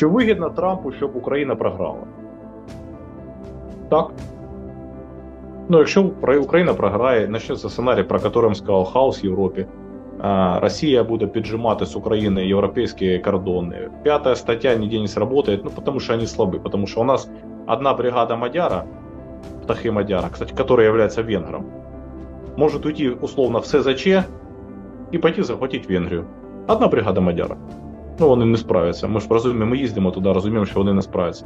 Чи вигідно Трампу, щоб Україна програла? Так. Ну, якщо Укра- Україна програє, почнеться сценарій, про який сказав, хаос в Європі. А, Росія буде піджимати з України європейські кордони. П'ята стаття ніде не сработает, ну, потому что они слабы. Потому что у нас одна бригада Мадяра, птахи Мадяра, кстати, который является венгром, может уйти условно в СЗЧ і пойти захватити Венгрію. Одна бригада Мадяра. Ну, вони не справляться. Ми ж розуміємо, ми їздимо туди, розуміємо, що вони не справляться.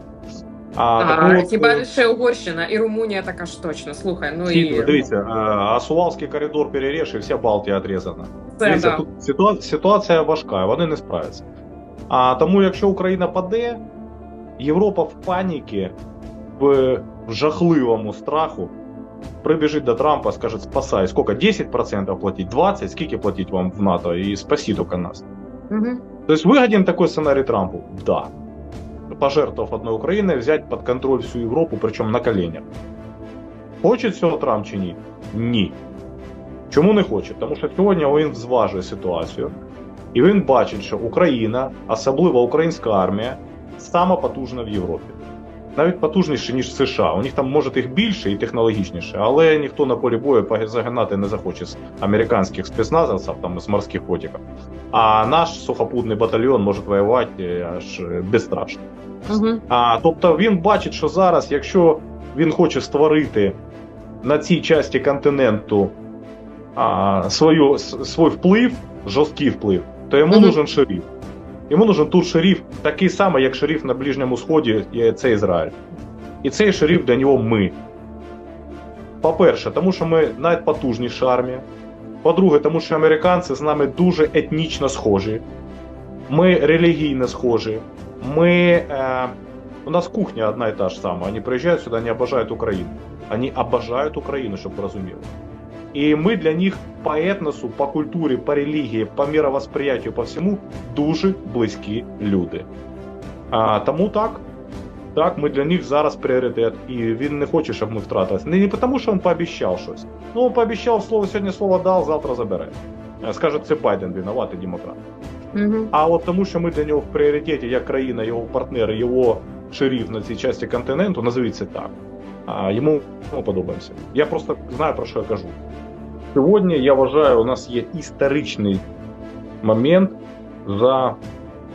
А, А, таку хіба лише Угорщина і Румунія така ж точно. Слухай, ну і Дивіться, е, а Сувалський коридор переріж і вся Балтія відрізана. це Дивіться, да. тут ситуація, ситуація важка, вони не справляться. А тому, якщо Україна паде, Європа в паніці, в, в жахливому страху прибіжить до Трампа, скаже, спасай, сколько? 10% платить, 20%, скільки платить вам в НАТО, і спасі тільки нас. Мгм. То есть выгоден такой сценарий Трампу? Да. Пожертвовав одной України, взять под контроль всю Европу, причем на коленях. Хоче цього Трамп чи ні? Ні. Чому не хоче? Тому що сьогодні він зважує ситуацію, і він бачить, що Україна, особливо українська армія, сама потужна в Європі. Навіть потужніше, ніж США. У них там може їх більше і технологічніше, але ніхто на полі бою загинати не захоче з американських спецназовців, там з морських котиків. А наш сухопутний батальйон може воювати аж безстрашно. Мгм. А, тобто він бачить, що зараз, якщо він хоче створити на цій часті континенту а, свою, свій вплив, жорсткий вплив, то йому Мгм. нужен шериф. Йому нужен тут шериф, такий самий, як шериф на Ближньому Сході, і це Ізраїль. І цей шериф для нього ми. По-перше, тому що ми найпотужніша армія. По-друге, тому що американці з нами дуже етнічно схожі. Ми релігійно схожі. Ми, э, у нас кухня одна и та же самая. Они приезжают сюда, они обожают Украину. Они обожают Украину, чтобы вы І ми для них по етносу, по культурі, по релігії, по мировосприяттю, по всьому дуже близькі люди. А, тому так, так, ми для них зараз пріоритет, і він не хоче, щоб ми втратилися. Не, не тому, що він пообіцяв щось. Ну, він пообіцяв слово, сьогодні слово дав, завтра забере. Е, Скаже, це Байден винуватий демократ. Мгм. А от тому, що ми для нього в пріоритеті, як країна, його партнери, його шериф на цій часті континенту, назовіть це так. А йому подобаємося. Я просто знаю про що я кажу. Сьогодні я вважаю, у нас є історичний момент за,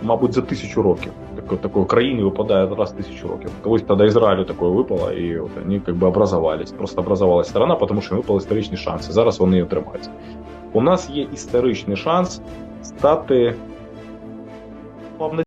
мабуть, за тисячу років. Тако- Такої країни випадає раз в тисячу років. Колись тоді Ізраїлю такое випало, і от вони как бы образовались. Просто образовалась сторона, тому що випали історичні шанси. Зараз вони отримаються. У нас є історичний шанс стати